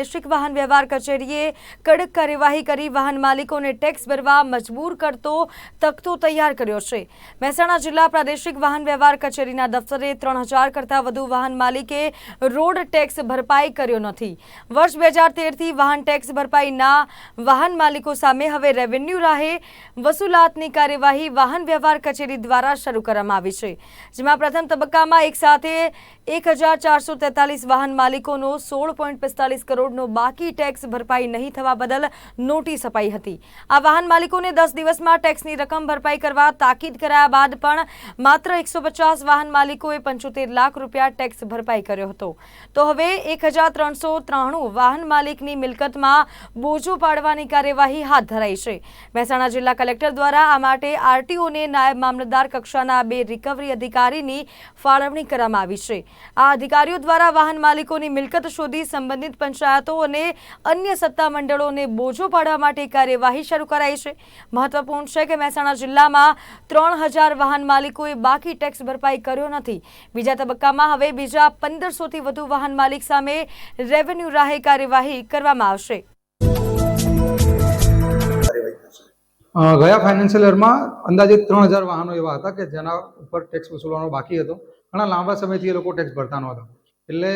પ્રાદેશિક વાહન વ્યવહાર કચેરીએ કડક કાર્યવાહી કરી વાહન માલિકોને ટેક્સ ભરવા મજબૂર કરતો તખતો તૈયાર કર્યો છે. મહેસાણા જિલ્લા પ્રાદેશિક વાહન વ્યવહાર કચેરીના દફતરે ત્રણ હજાર કરતાં વધુ વાહન માલિકે રોડ ટેક્સ ભરપાઈ કર્યો નથી. વર્ષ બે હજાર તેરથી વાહન ટેક્સ ભરપાઈના વાહન માલિકો સામે હવે રેવન્યુ રાહે વસૂલાતની કાર્યવાહી વાહન વ્યવહાર કચેરી દ્વારા શરૂ કરવામાં આવી છે. જેમાં પ્રથમ તબક્કામાં એક સાથે એક હજાર ચારસો તેતાલીસ વાહન માલિકોનો સોળ પોઈન્ટ પિસ્તાલીસ કરોડનો બાકી ટેક્સ ભરપાઈ નહીં થવા બદલ નોટિસ અપાઈ હતી. આ વાહન માલિકોને દસ દિવસમાં ટેક્સની રકમ ભરપાઈ કરવા તાકીદ કરાયા બાદ પણ માત્ર એકસો પચાસ વાહન માલિકોએ પંચોતેર લાખ રૂપિયા ટેક્સ ભરપાઈ કર્યો હતો. તો હવે એક હજાર ત્રણસો ત્રાણું વાહન માલિકની મિલકતમાં બોજો પાડવાની કાર્યવાહી હાથ ધરાઈ છે. મહેસાણા જિલ્લા કલેક્ટર દ્વારા આ માટે આરટીઓને નાયબ મામલતદાર કક્ષાના બે રિકવરી અધિકારીની ફાળવણી કરવામાં આવી છે. આ અધિકારીઓ દ્વારા વાહન માલિકોની મિલકત શોધી સંબંધિત પંચાયતો અને અન્ય સત્તા મંડળોને બોજો પાડવા માટે કાર્યવાહી શરૂ કરાઈ છે. મહત્વપૂર્ણ છે કે મહેસાણા જિલ્લામાં ત્રણ હજાર વાહન માલિકોએ બાકી ટેક્સ ભરપાઈ કર્યો નથી. બીજા તબક્કામાં હવે બીજા પંદરસોથી વધુ વાહન માલિક સામે રેવન્યુ રાહે કાર્યવાહી કરવામાં આવશે. ગયા ફાઇનાન્શિયલ યરમાં અંદાજે ત્રણ હજાર વાહનો એવા હતા કે જેના ઉપર ટેક્સ વસૂલવાનો બાકી હતો. ઘણા લાંબા સમયથી એ લોકો ટેક્સ ભરતા નહોતા. એટલે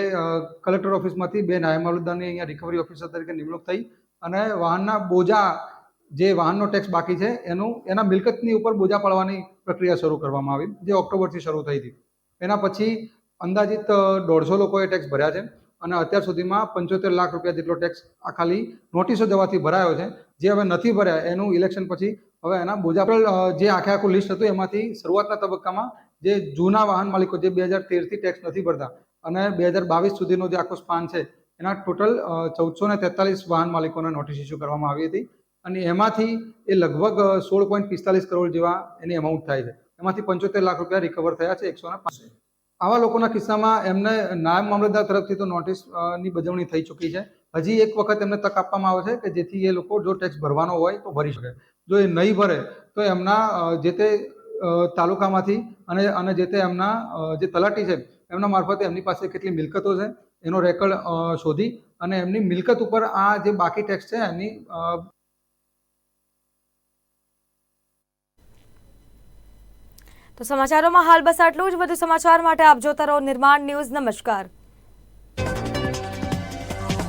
કલેક્ટર ઓફિસમાંથી બે નાયબ મામલતદારની અહીંયા રિકવરી ઓફિસર તરીકે નિમણૂક થઈ અને વાહનના બોજા, જે વાહનનો ટેક્સ બાકી છે, એનું, એના મિલકતની ઉપર બોજા પાડવાની પ્રક્રિયા શરૂ કરવામાં આવી, જે ઓક્ટોબરથી શરૂ થઈ હતી. એના પછી અંદાજિત દોઢસો લોકોએ ટેક્સ ભર્યા છે અને અત્યાર સુધીમાં પંચોતેર લાખ રૂપિયા જેટલો ટેક્સ આ ખાલી નોટિસો જવાથી ભરાયો છે. જે હવે નથી ભર્યા, એનું ઇલેક્શન પછી હવે એના બોજા પર જે આખે આખું લિસ્ટ હતું, એમાંથી શરૂઆતના તબક્કામાં જે જૂના વાહન માલિકો, જે બે હજાર તેરથી ટેક્સ નથી ભરતા અને બે હજાર બાવીસ સુધીનો જે આખો સ્પાન છે, એના ટોટલ ચૌદસો ને તેતાલીસ વાહન માલિકોને નોટિસ ઇસ્યુ કરવામાં આવી હતી. અને એમાંથી એ લગભગ સોળ પોઈન્ટ પિસ્તાલીસ કરોડ જેવા એની અમાઉન્ટ થાય છે. એમાંથી પંચોતેર લાખ રૂપિયા રિકવર થયા છે, એકસો આવા લોકોના કિસ્સામાં એમને નાયબ મામલતદાર તરફથી તો નોટિસની બજવણી થઈ ચૂકી છે. હજી એક વખત એમને તક આપવામાં આવે છે કે જેથી એ લોકો જો ટેક્સ ભરવાનો હોય તો ભરી શકે. જો એ નહીં ભરે, તો એમના જે તે તાલુકામાંથી અને અને જે તે એમના જે તલાટી છે, એમના મારફતે એમની પાસે કેટલી મિલકતો છે, એનો રેકર્ડ શોધી અને એમની મિલકત ઉપર આ જે બાકી ટેક્સ છે, એની તો સમાચારોમાં હાલ બસ આટલું જ. વધુ સમાચાર માટે આપ જોતા રહો નિર્માણ ન્યૂઝ. નમસ્કાર.